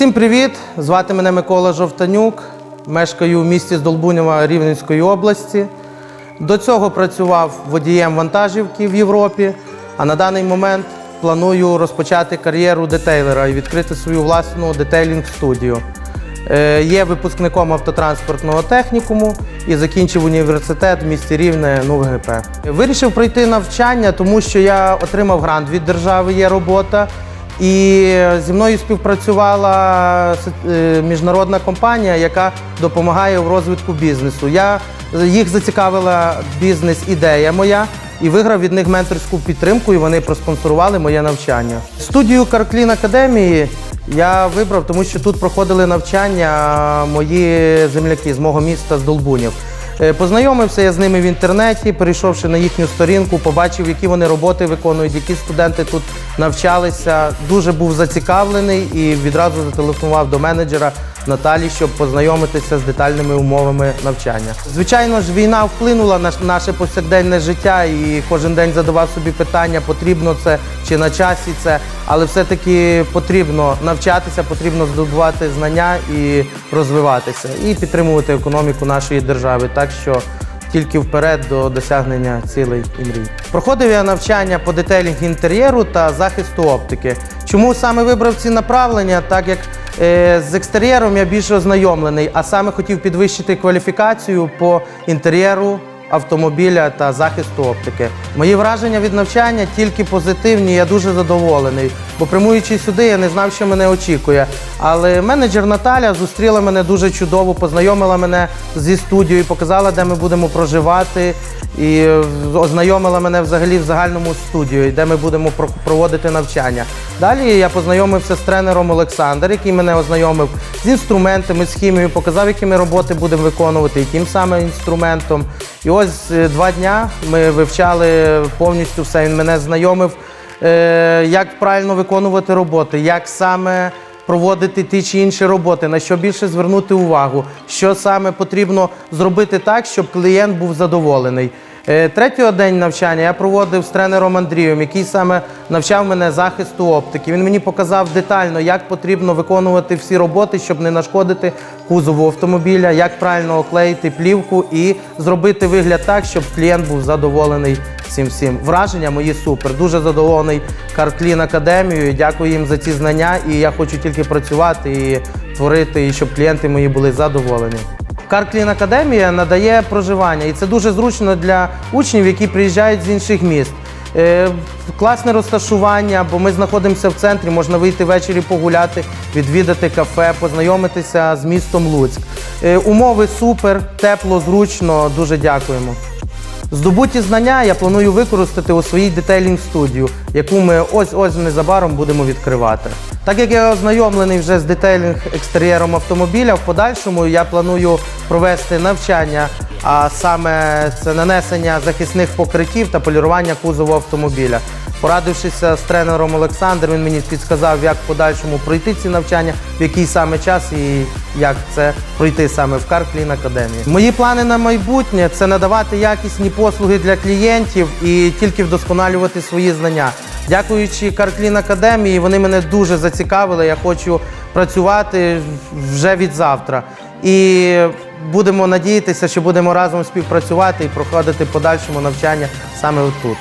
Усім привіт! Звати мене Микола Жовтанюк. Мешкаю в місті Здолбунєва Рівненської області. До цього працював водієм вантажівки в Європі, а на даний момент планую розпочати кар'єру детейлера і відкрити свою власну детейлінг студію. Е, Є випускником автотранспортного технікуму і закінчив університет в місті Рівне НУВГП. Вирішив пройти навчання, тому що я отримав грант від держави, є робота. І зі мною співпрацювала е, міжнародна компанія, яка допомагає в розвитку бізнесу. Я їх зацікавила бізнес-ідея моя і виграв від них менторську підтримку, і вони проспонсорували моє навчання. Студію Карклін Академії я вибрав, тому що тут проходили навчання мої земляки з мого міста з Долбунів. Е, Познайомився я з ними в інтернеті, перейшовши на їхню сторінку, побачив, які вони роботи виконують, які студенти тут навчалися. Дуже був зацікавлений і відразу зателефонував до менеджера Наталі, щоб познайомитися з детальними умовами навчання. Звичайно ж, війна вплинула на наше повсякденне життя, і кожен день задавав собі питання, потрібно це чи на часі це, але все-таки потрібно навчатися, потрібно здобувати знання і розвиватися, і підтримувати економіку нашої держави. Так що тільки вперед до досягнення цілей і мрій. Проходив я навчання по детелінг інтер'єру та захисту оптики. Чому саме вибрав ці направлення? Так як е, з екстер'єром я більш ознайомлений, а саме хотів підвищити кваліфікацію по інтер'єру автомобіля та захисту оптики. Мої враження від навчання тільки позитивні. Я дуже задоволений. Бо прямуючи сюди, я не знав, що мене очікує. Але менеджер Наталя зустріла мене дуже чудово, познайомила мене зі студією, показала, де ми будемо проживати, і е, ознайомила мене взагалі в загальному студію, де ми будемо про- проводити навчання. Далі я познайомився з тренером Олександр, який мене ознайомив з інструментами, з хімією, показав, які ми роботи будемо виконувати, яким саме інструментом. І ось е, два дня ми вивчали повністю все. Він мене знайомив, е, як правильно виконувати роботи, як саме проводити ті чи інші роботи, на що більше звернути увагу, що саме потрібно зробити так, щоб клієнт був задоволений. Е, Третього день навчання я проводив з тренером Андрієм, який саме навчав мене захисту оптики. Він мені показав детально, як потрібно виконувати всі роботи, щоб не нашкодити кузову автомобіля, як правильно оклеїти плівку і зробити вигляд так, щоб клієнт був задоволений цим всім. Враження мої супер. Дуже задоволений Карклін Академією. Дякую їм за ці знання. І я хочу тільки працювати і творити, і щоб клієнти мої були задоволені. Карклін Академія надає проживання, і це дуже зручно для учнів, які приїжджають з інших міст. Е, класне розташування, бо ми знаходимося в центрі, можна вийти ввечері погуляти, відвідати кафе, познайомитися з містом Луцьк. Е, умови супер, тепло, зручно. Дуже дякуємо. Здобуті знання я планую використати у своїй детейлінг студію, яку ми ось-ось незабаром будемо відкривати. Так як я ознайомлений вже з детейлінг екстер'єром автомобіля, в подальшому я планую провести навчання, а саме це нанесення захисних покриттів та полірування кузову автомобіля. Порадившися з тренером Олександром, він мені підказав, як в подальшому пройти ці навчання, в який саме час і як це пройти саме в Карклін Академії. Мої плани на майбутнє це надавати якісні послуги для клієнтів і тільки вдосконалювати свої знання. Дякуючи Карклін Академії, вони мене дуже зацікавили. Я хочу працювати вже від завтра. І будемо надіятися, що будемо разом співпрацювати і проходити подальшому навчання саме тут.